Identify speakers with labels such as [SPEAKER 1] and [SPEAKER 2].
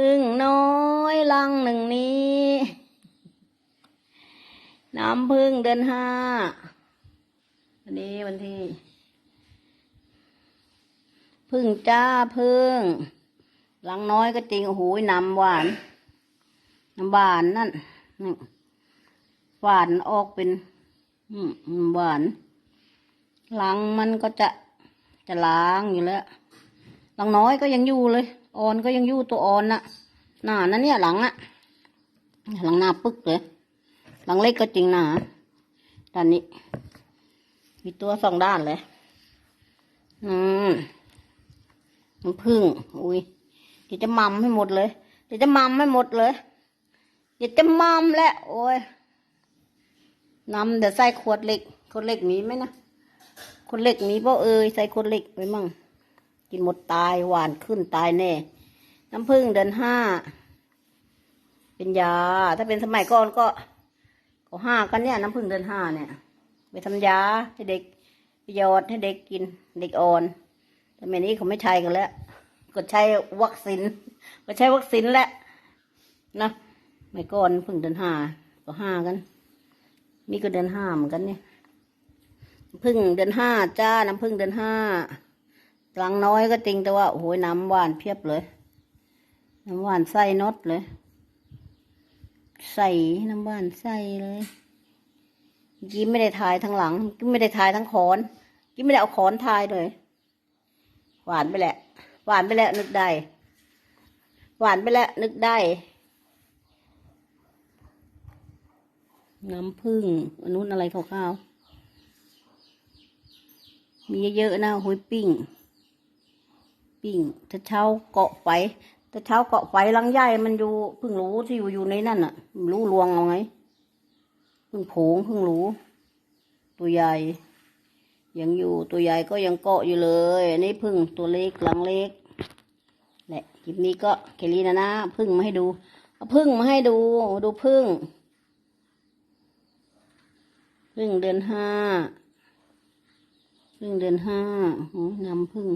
[SPEAKER 1] พึ่งน้อยลังหนึ่งนี้ น้ำพึ่งเดือนห้าวันนี้วันที่ พึ่งจ้าพึ่งลังน้อยก็จริงโอ้โหน้ำหวานน้ำหวานนั่นหวานออกเป็นหวานลังมันก็จะจะล้างอยู่แล้ว หลังน้อยก็ยังอยู่เลยอ่อนก็ยังอยู่ตัวอ่อนน่ะหนานั่นเนี่ยหลังอะหลังหน้าปึ๊กเลย หลังเล็กก็จริงหนาด้านนี้ มีตัวสองด้านเลยอืมน้ำผึ้งอุ้ยเดี๋ยวจะมัมให้หมดเลย เดี๋ยวจะมัมให้หมดเลย เดี๋ยวจะมัมแล้วโอ้ยน้ำเดี๋ยวใส่ขวดเหล็กขวดเหล็กมีไหมนะขวดเหล็กมีเปล่าเอ่ยใส่ขวดเหล็กไปมั่ง กินหมดตายหวานขึ้นตายแน่ น้ำผึ้งเดือนห้า เป็นยา ถ้าเป็นสมัยก่อนก็ก็ห้ากันเนี่ย น้ำผึ้งเดือนห้าเนี่ย ไปทำยาให้เด็กไปยอดให้เด็กกินเด็กอ่อนแต่เมื่อนี้เขาไม่ใช้กันแล้ว ก็ใช้วัคซีนก็ใช้วัคซีนแหละนะไม่ก่อนเพึ่งเดือนห้าก็ห้ากัน นี่ก็เดือนห้าเหมือนกันเนี่ยพึ่งเดือนห้าจ้าน้ำพึ่งเดือนห้า ลังน้อยก็จริงแต่ว่าโอ้โหน้ำหวานเพียบเลย น้ำหวานใส่น็อตเลย ใส่น้ำหวานใส่เลยกี้ไม่ได้ทายทั้งหลังกี้ไม่ได้ทายทั้งขอนกี้ไม่ได้เอาขอนทายเลย หวานไปแหละ หวานไปแล้วนึกได้ หวานไปแล้วนึกได้ น้ำผึ้งอันนู้นอะไรขาวๆมีเยอะๆนะหุยปิ้ง ปิ้งถ้าเช้าเกาะไฟถ้าเช้าเกาะไฟลังใหญ่มันอยู่เพิ่งรู้ที่อยู่อยู่ในนั่นน่ะ รู้ลวงเอาไงเพิ่งโผงเพิ่งรู้ ตัวใหญ่ ยังอยู่ตัวใหญ่ก็ยังเกาะอยู่เลย อันนี้พึ่งตัวเล็กหลังเล็กแหละคลิปนี้ก็แค่นี้นะนะพึ่งมาให้ดูเอาพึ่งมาให้ดูดูพึ่งพึ่งเดือนห้าพึ่งเดือนห้าโอ้ยนำพึ่ง